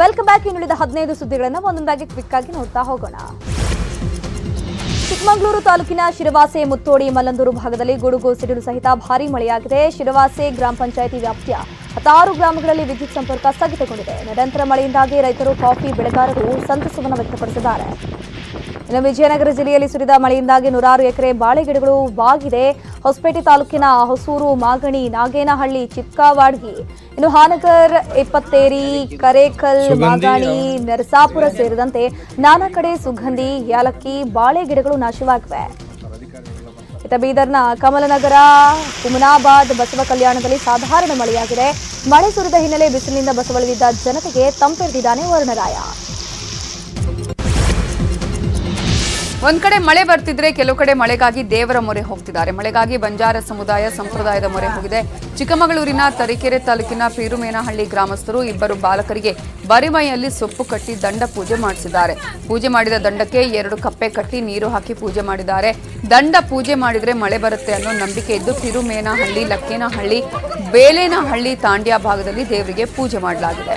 Welcome back ಇನ್ನುಳಿದ ಹದಿನೈದು ಸುದ್ದಿಗಳನ್ನು ಒಂದೊಂದಾಗಿ ಕ್ವಿಕ್ ಆಗಿ ನೋಡ್ತಾ ಹೋಗೋಣ. ಚಿಕ್ಕಮಗಳೂರು ತಾಲೂಕಿನ ಶಿರವಾಸೆ, ಮುತ್ತೋಡಿ, ಮಲ್ಲಂದೂರು ಭಾಗದಲ್ಲಿ ಗುಡುಗು, ಸಿಡಿಲು ಸಹಿತ ಭಾರೀ ಮಳೆಯಾಗಿದೆ. ಶಿರವಾಸೆ ಗ್ರಾಮ ಪಂಚಾಯಿತಿ ವ್ಯಾಪ್ತಿಯ ಹತ್ತಾರು ಗ್ರಾಮಗಳಲ್ಲಿ ವಿದ್ಯುತ್ ಸಂಪರ್ಕ ಸ್ಥಗಿತಗೊಂಡಿದೆ. ನಿರಂತರ ಮಳೆಯಿಂದಾಗಿ ರೈತರು ಕಾಫಿ ಬೆಳೆಗಾರರು ಸಂತಸವನ್ನು ವ್ಯಕ್ತಪಡಿಸಿದ್ದಾರೆ. ಇನ್ನು ವಿಜಯನಗರ ಜಿಲ್ಲೆಯಲ್ಲಿ ಸುರಿದ ಮಳೆಯಿಂದಾಗಿ ನೂರಾರು ಎಕರೆ ಬಾಳೆ ಗಿಡಗಳು ಬಾಗಿದೆ. ಹೊಸಪೇಟೆ ತಾಲೂಕಿನ ಹೊಸೂರು ಮಾಗಣಿ ನಾಗೇನಹಳ್ಳಿ ಚಿಕ್ಕವಾಡ್ಗಿ ಇನ್ನು ಹಾನಗರ್ ಇಪ್ಪತ್ತೇರಿ ಕರೇಕಲ್ ಮಾಗಾಣಿ ನರಸಾಪುರ ಸೇರಿದಂತೆ ನಾನಾ ಕಡೆ ಸುಗಂಧಿ ಯಾಲಕ್ಕಿ ಬಾಳೆ ಗಿಡಗಳು ನಾಶವಾಗಿವೆ. ಇತ್ತ ಬೀದರ್ನ ಕಮಲನಗರ ಹುಮನಾಬಾದ್ ಬಸವ ಕಲ್ಯಾಣದಲ್ಲಿ ಸಾಧಾರಣ ಮಳೆಯಾಗಿದೆ. ಮಳೆ ಸುರಿದ ಹಿನ್ನೆಲೆ ಬಿಸಿಲಿನಿಂದ ಬಸವಳಿದಿದ್ದ ಜನತೆಗೆ ತಂಪೆರೆದಿದ್ದಾನೆ ವರುಣರಾಯ. ಒಂದ್ ಕಡೆ ಮಳೆ ಬರ್ತಿದ್ರೆ ಕೆಲವು ಕಡೆ ಮಳೆಗಾಗಿ ದೇವರ ಮೊರೆ ಹೋಗ್ತಿದ್ದಾರೆ. ಮಳೆಗಾಗಿ ಬಂಜಾರ ಸಮುದಾಯ, ಸಂಪ್ರದಾಯದ ಮೊರೆ ಹೋಗಿದೆ. ಚಿಕ್ಕಮಗಳೂರಿನ ತರೀಕೆರೆ ತಾಲೂಕಿನ ಪೀರುಮೇನಹಳ್ಳಿ ಗ್ರಾಮಸ್ಥರು ಇಬ್ಬರು ಬಾಲಕರಿಗೆ ಬರಿಮೈಯಲ್ಲಿ ಸೊಪ್ಪು ಕಟ್ಟಿ ದಂಡ ಪೂಜೆ ಮಾಡಿಸಿದ್ದಾರೆ. ಪೂಜೆ ಮಾಡಿದ ದಂಡಕ್ಕೆ ಎರಡು ಕಪ್ಪೆ ಕಟ್ಟಿ ನೀರು ಹಾಕಿ ಪೂಜೆ ಮಾಡಿದ್ದಾರೆ. ದಂಡ ಪೂಜೆ ಮಾಡಿದ್ರೆ ಮಳೆ ಬರುತ್ತೆ ಅನ್ನೋ ನಂಬಿಕೆ ಇದ್ದು ಪಿರುಮೇನಹಳ್ಳಿ, ಲಕ್ಕೇನಹಳ್ಳಿ, ಬೇಲೇನಹಳ್ಳಿ ತಾಂಡ್ಯ ಭಾಗದಲ್ಲಿ ದೇವರಿಗೆ ಪೂಜೆ ಮಾಡಲಾಗಿದೆ.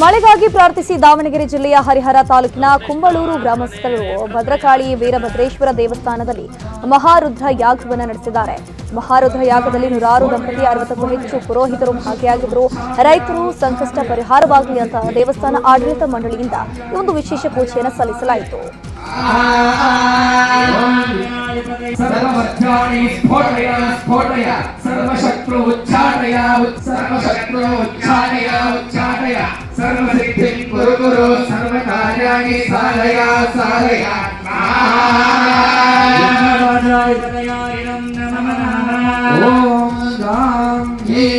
ಮಳೆಗಾಗಿ ಪ್ರಾರ್ಥಿಸಿ ದಾವಣಗೆರೆ ಜಿಲ್ಲೆಯ ಹರಿಹರ ತಾಲೂಕಿನ ಕುಂಬಳೂರು ಗ್ರಾಮಸ್ಥರು ಭದ್ರಕಾಳಿ ವೀರಭದ್ರೇಶ್ವರ ದೇವಸ್ಥಾನದಲ್ಲಿ ಮಹಾರುದ್ರ ಯಾಗವನ್ನು ನಡೆಸಿದ್ದಾರೆ. ಮಹಾರುದ್ರ ಯಾಗದಲ್ಲಿ ನೂರಾರು ದಂಪತಿ, ಅರವತ್ತಕ್ಕೂ ಹೆಚ್ಚು ಪುರೋಹಿತರು ಭಾಗಿಯಾಗಿದ್ದರು. ರೈತರು ಸಂಕಷ್ಟ ಪರಿಹಾರವಾಗಲಿ ಅಂತ ದೇವಸ್ಥಾನ ಆಡಳಿತ ಮಂಡಳಿಯಿಂದ ಒಂದು ವಿಶೇಷ ಪೂಜೆಯನ್ನು ಸಲ್ಲಿಸಲಾಯಿತು. ಸ್ಫೋಟಯ ಸರ್ವಶತ್ರು ಉಚ್ಚಾರಯ ಸರ್ವಶತ್ರು ಉಚ್ಚಾರಯ सर्वसिद्धिं कुरु कुरु सर्वकार्याणि साधय साधय ॐ गां ह्रीं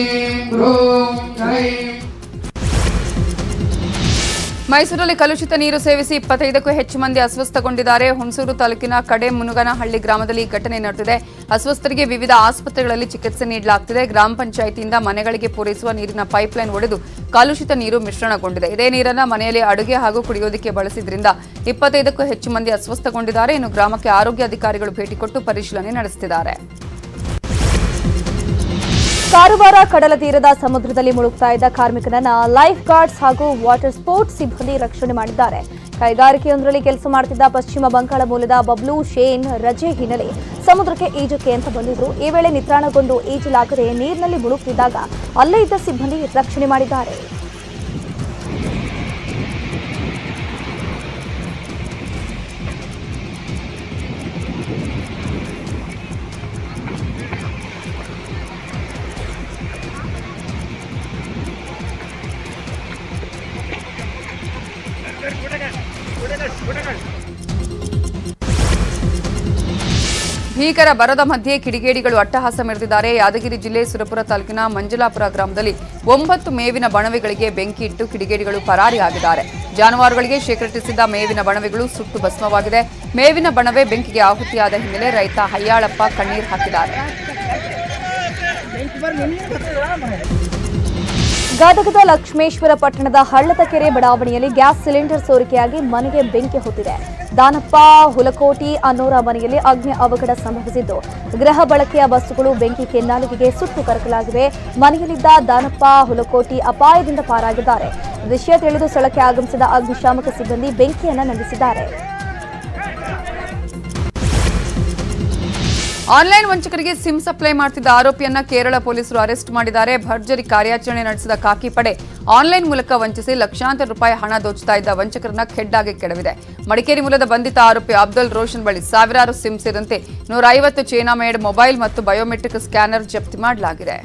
ह्रूं ह्रैं ಮೈಸೂರಲ್ಲಿ ಕಲುಷಿತ ನೀರು ಸೇವಿಸಿ ಇಪ್ಪತ್ತೈದಕ್ಕೂ ಹೆಚ್ಚು ಮಂದಿ ಅಸ್ವಸ್ಥಗೊಂಡಿದ್ದಾರೆ ಹುಣಸೂರು ತಾಲೂಕಿನ ಕಡೆ ಮುನುಗನಹಳ್ಳಿ ಗ್ರಾಮದಲ್ಲಿ ಈ ಘಟನೆ ನಡೆದಿದೆ ಅಸ್ವಸ್ಥರಿಗೆ ವಿವಿಧ ಆಸ್ಪತ್ರೆಗಳಲ್ಲಿ ಚಿಕಿತ್ಸೆ ನೀಡಲಾಗ್ತಿದೆ ಗ್ರಾಮ ಪಂಚಾಯಿತಿಯಿಂದ ಮನೆಗಳಿಗೆ ಪೂರೈಸುವ ನೀರಿನ ಪೈಪ್ಲೈನ್ ಒಡೆದು ಕಲುಷಿತ ನೀರು ಮಿಶ್ರಣಗೊಂಡಿದೆ. ಇದೇ ನೀರನ್ನ ಮನೆಯಲ್ಲಿ ಅಡುಗೆ ಹಾಗೂ ಕುಡಿಯೋದಕ್ಕೆ ಬಳಸಿದ್ರಿಂದ ಇಪ್ಪತ್ತೈದಕ್ಕೂ ಹೆಚ್ಚು ಮಂದಿ ಅಸ್ವಸ್ಥಗೊಂಡಿದ್ದಾರೆ. ಇನ್ನು ಗ್ರಾಮಕ್ಕೆ ಆರೋಗ್ಯ ಅಧಿಕಾರಿಗಳು ಭೇಟಿ ಕೊಟ್ಟು ಪರಿಶೀಲನೆ ನಡೆಸುತ್ತಿದ್ದಾರೆ. ಕಾರವಾರ ಕಡಲ ತೀರದ ಸಮುದ್ರದಲ್ಲಿ ಮುಳುಗ್ತಾ ಇದ್ದ ಕಾರ್ಮಿಕನನ್ನ ಲೈಫ್ ಗಾರ್ಡ್ಸ್ ಹಾಗೂ ವಾಟರ್ ಸ್ಪೋರ್ಟ್ಸ್ ಸಿಬ್ಬಂದಿ ರಕ್ಷಣೆ ಮಾಡಿದ್ದಾರೆ. ಕೈಗಾರಿಕೆಯೊಂದರಲ್ಲಿ ಕೆಲಸ ಮಾಡುತ್ತಿದ್ದ ಪಶ್ಚಿಮ ಬಂಗಾಳ ಮೂಲದ ಬಬ್ಲು ಶೇನ್ ರಜೆ ಹಿನ್ನೆಲೆ ಸಮುದ್ರಕ್ಕೆ ಈಜಕ್ಕೆ ಅಂತ ಬಂದಿದ್ರು. ಈ ವೇಳೆ ನಿತ್ರಾಣಗೊಂಡು ಈಜಲಾಗದೆ ನೀರಿನಲ್ಲಿ ಮುಳುಗ್ತಿದ್ದಾಗ ಅಲ್ಲೇ ಇದ್ದ ಸಿಬ್ಬಂದಿ ರಕ್ಷಣೆ ಮಾಡಿದ್ದಾರೆ. ಭೀಕರ ಬರದ ಮಧ್ಯೆ ಕಿಡಿಗೇಡಿಗಳು ಅಟ್ಟಹಾಸ ಮೆರೆದಿದ್ದಾರೆ ಯಾದಗಿರಿ ಜಿಲ್ಲೆ ಸುರಪುರ ತಾಲೂಕಿನ ಮಂಜಲಾಪುರ ಗ್ರಾಮದಲ್ಲಿ ಒಂಬತ್ತು ಮೇವಿನ ಬಣವೆಗಳಿಗೆ ಬೆಂಕಿ ಇಟ್ಟು ಕಿಡಿಗೇಡಿಗಳು ಪರಾರಿಯಾಗಿದ್ದಾರೆ ಜಾನುವಾರುಗಳಿಗೆ ಶೇಖರಿಸಿದ್ದ ಮೇವಿನ ಬಣವೆಗಳು ಸುಟ್ಟು ಭಸ್ಮವಾಗಿದೆ. ಮೇವಿನ ಬಣವೆ ಬೆಂಕಿಗೆ ಆಹುತಿಯಾದ ಹಿನ್ನೆಲೆ ರೈತ ಹಯ್ಯಾಳಪ್ಪ ಕಣ್ಣೀರು ಹಾಕಿದ್ದಾರೆ. ಗದಗದ ಲಕ್ಷ್ಮೇಶ್ವರ ಪಟ್ಟಣದ ಹಳ್ಳದಕೆರೆ ಬಡಾವಣೆಯಲ್ಲಿ ಗ್ಯಾಸ್ ಸಿಲಿಂಡರ್ ಸೋರಿಕೆಯಾಗಿ ಮನೆಗೆ ಬೆಂಕಿ ಹೊತ್ತಿದೆ. ದಾನಪ್ಪ, ಹುಲಕೋಟಿ ಅನ್ನೋರ ಮನೆಯಲ್ಲಿ ಅಗ್ನಿ ಅವಘಡ ಸಂಭವಿಸಿದ್ದು. ಗೃಹ ಬಳಕೆಯ ವಸ್ತುಗಳು ಬೆಂಕಿ ಕೆನ್ನಾಲಿಗೆಗೆ ಸುಟ್ಟು ಕರಕಲಾಗಿವೆ. ಮನೆಯಲ್ಲಿದ್ದ ದಾನಪ್ಪ, ಹುಲಕೋಟಿ ಅಪಾಯದಿಂದ ಪಾರಾಗಿದ್ದಾರೆ. ವಿಷಯ ತಿಳಿದು ಸ್ಥಳಕ್ಕೆ ಆಗಮಿಸಿದ ಅಗ್ನಿಶಾಮಕ ಸಿಬ್ಬಂದಿ ಬೆಂಕಿಯನ್ನು ನಂದಿಸಿದ್ದಾರೆ. ಆನ್ಲೈನ್ ವಂಚಕರಿಗೆ ಸಿಮ್ ಸಪ್ಲೈ ಮಾಡ್ತಿದ್ದ ಆರೋಪಿಯನ್ನ ಕೇರಳ ಪೊಲೀಸರು ಅರೆಸ್ಟ್ ಮಾಡಿದ್ದಾರೆ. ಭರ್ಜರಿ ಕಾರ್ಯಾಚರಣೆ ನಡೆಸಿದ ಖಾಕಿ ಪಡೆ ಆನ್ಲೈನ್ ಮೂಲಕ ವಂಚಿಸಿ ಲಕ್ಷಾಂತರ ರೂಪಾಯಿ ಹಣ ದೋಚುತ್ತಾ ಇದ್ದ ವಂಚಕರನ್ನ ಖೆಡ್ಡಾಗಿ ಕೆಡವಿದೆ. ಮಡಿಕೇರಿ ಮೂಲದ ಬಂಧಿತ ಆರೋಪಿ ಅಬ್ದುಲ್ ರೋಷನ್ ಬಳಿ ಸಾವಿರಾರು ಸಿಮ್ ಸೇರಿದಂತೆ ನೂರ ಐವತ್ತು ಚೀನಾ ಮೇಡ್ ಮೊಬೈಲ್ ಮತ್ತು ಬಯೋಮೆಟ್ರಿಕ್ ಸ್ಕ್ಯಾನರ್ ಜಪ್ತಿ ಮಾಡಲಾಗಿದೆ.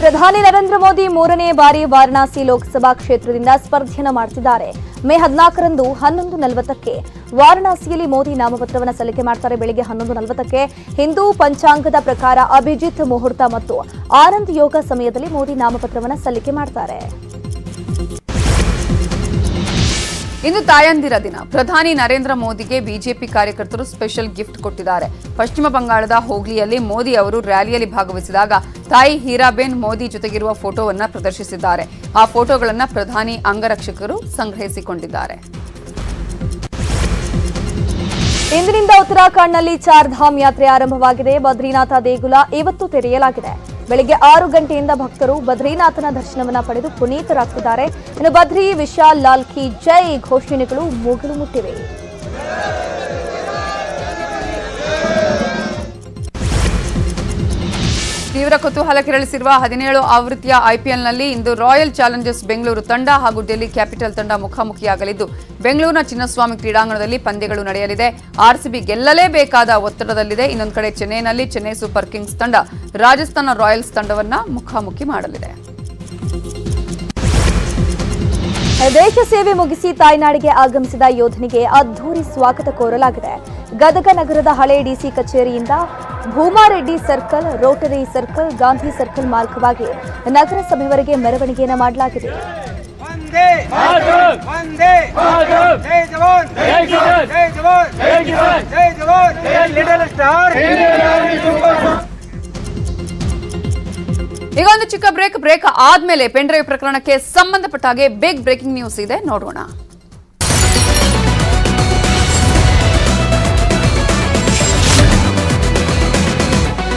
ಪ್ರಧಾನಿ ನರೇಂದ್ರ ಮೋದಿ ಮೂರನೇ ಬಾರಿ ವಾರಣಾಸಿ ಲೋಕಸಭಾ ಕ್ಷೇತ್ರದಿಂದ ಸ್ಪರ್ಧೆಯನ್ನು ಮಾಡ್ತಿದ್ದಾರೆ. ಮೇ ಹದಿನಾಲ್ಕರಂದು ಹನ್ನೊಂದು ನಲವತ್ತಕ್ಕೆ ವಾರಣಾಸಿಯಲ್ಲಿ ಮೋದಿ ನಾಮಪತ್ರವನ್ನು ಸಲ್ಲಿಕೆ ಮಾಡ್ತಾರೆ. ಬೆಳಿಗ್ಗೆ ಹನ್ನೊಂದು ನಲವತ್ತಕ್ಕೆ ಹಿಂದೂ ಪಂಚಾಂಗದ ಪ್ರಕಾರ ಅಭಿಜಿತ್ ಮುಹೂರ್ತ ಮತ್ತು ಆನಂದ್ ಯೋಗ ಸಮಯದಲ್ಲಿ ಮೋದಿ ನಾಮಪತ್ರವನ್ನು ಸಲ್ಲಿಕೆ ಮಾಡ್ತಾರೆ. ಇಂದು ತಾಯಂದಿರ ದಿನ. ಪ್ರಧಾನಿ ನರೇಂದ್ರ ಮೋದಿಗೆ ಬಿಜೆಪಿ ಕಾರ್ಯಕರ್ತರು ಸ್ಪೆಷಲ್ ಗಿಫ್ಟ್ ಕೊಟ್ಟಿದ್ದಾರೆ. ಪಶ್ಚಿಮ ಬಂಗಾಳದ ಹೋಗ್ಲಿಯಲ್ಲಿ ಮೋದಿ ಅವರು ರ್ಯಾಲಿಯಲ್ಲಿ ಭಾಗವಹಿಸಿದಾಗ ತಾಯಿ ಹೀರಾಬೇನ್ ಮೋದಿ ಜೊತೆಗಿರುವ ಫೋಟೋವನ್ನ ಪ್ರದರ್ಶಿಸಿದ್ದಾರೆ. ಆ ಫೋಟೋಗಳನ್ನು ಪ್ರಧಾನಿ ಅಂಗರಕ್ಷಕರು ಸಂಗ್ರಹಿಸಿಕೊಂಡಿದ್ದಾರೆ. ಇಂದಿನಿಂದ ಉತ್ತರಾಖಂಡ್ನಲ್ಲಿ ಚಾರ್ಧಾಮ್ ಯಾತ್ರೆ ಆರಂಭವಾಗಿದೆ. ಬದ್ರಿನಾಥ ದೇಗುಲ ಇವತ್ತು ತೆರೆಯಲಾಗಿದೆ. ಬೆಳಿಗ್ಗೆ ಆರು ಗಂಟೆಯಿಂದ ಭಕ್ತರು ಬದ್ರಿನಾಥನ ದರ್ಶನವನ್ನ ಪಡೆದು ಪುನೀತರಾಗ್ತಿದ್ದಾರೆ. ಇನ್ನು ಬದ್ರಿ ವಿಶಾಲ್ ಲಾಲ್ಕಿ ಜೈ ಘೋಷಣೆಗಳು ಮುಗಿಲು ಮುಟ್ಟಿವೆ ತೀವ್ರ ಕುತೂಹಲ ಕೆರಳಿಸಿರುವ ಹದಿನೇಳು ಆವೃತ್ತಿಯ ಐಪಿಎಲ್ನಲ್ಲಿ ಇಂದು ರಾಯಲ್ ಚಾಲೆಂಜರ್ಸ್ ಬೆಂಗಳೂರು ತಂಡ ಹಾಗೂ ಡೆಲ್ಲಿ ಕ್ಯಾಪಿಟಲ್ ತಂಡ ಮುಖಾಮುಖಿಯಾಗಲಿದ್ದು. ಬೆಂಗಳೂರಿನ ಚಿನ್ನಸ್ವಾಮಿ ಕ್ರೀಡಾಂಗಣದಲ್ಲಿ ಪಂದ್ಯಗಳು ನಡೆಯಲಿದೆ. ಆರ್ಸಿಬಿ ಗೆಲ್ಲಲೇಬೇಕಾದ ಒತ್ತಡದಲ್ಲಿದೆ. ಇನ್ನೊಂದು ಕಡೆ ಚೆನ್ನೈನಲ್ಲಿ ಚೆನ್ನೈ ಸೂಪರ್ ಕಿಂಗ್ಸ್ ತಂಡ ರಾಜಸ್ಥಾನ ರಾಯಲ್ಸ್ ತಂಡವನ್ನು ಮುಖಾಮುಖಿ ಮಾಡಲಿದೆ. ದೇಶ ಸೇವೆ ಮುಗಿಸಿ ತಾಯ್ನಾಡಿಗೆ ಆಗಮಿಸಿದ ಯೋಧನಿಗೆ ಅದ್ಧೂರಿ ಸ್ವಾಗತ ಕೋರಲಾಗಿದೆ. ಗದಗ ನಗರದ ಹಳೆ ಡಿಸಿ ಕಚೇರಿಯಿಂದ Bhumareddy circle rotary circle Gandhi circle ಮಾರ್ಗವಾಗಿ ನಗರಸಭೆವರೆಗೆ ಮೆರವಣಿಗೆಯನ್ನು ಮಾಡಲಾಗಿದೆ. ಜೈ ಜವಾನ್ ಈಗ ಒಂದು ಚಿಕ್ಕ ಬ್ರೇಕ್ ಬ್ರೇಕ್ ಆದ್ಮೇಲೆ ಪೆಂಡ್ರೈವ್ ಪ್ರಕರಣಕ್ಕೆ ಸಂಬಂಧಪಟ್ಟ ಹಾಗೆ ಬಿಗ್ ಬ್ರೇಕಿಂಗ್ ನ್ಯೂಸ್ ಇದೆ. ನೋಡೋಣ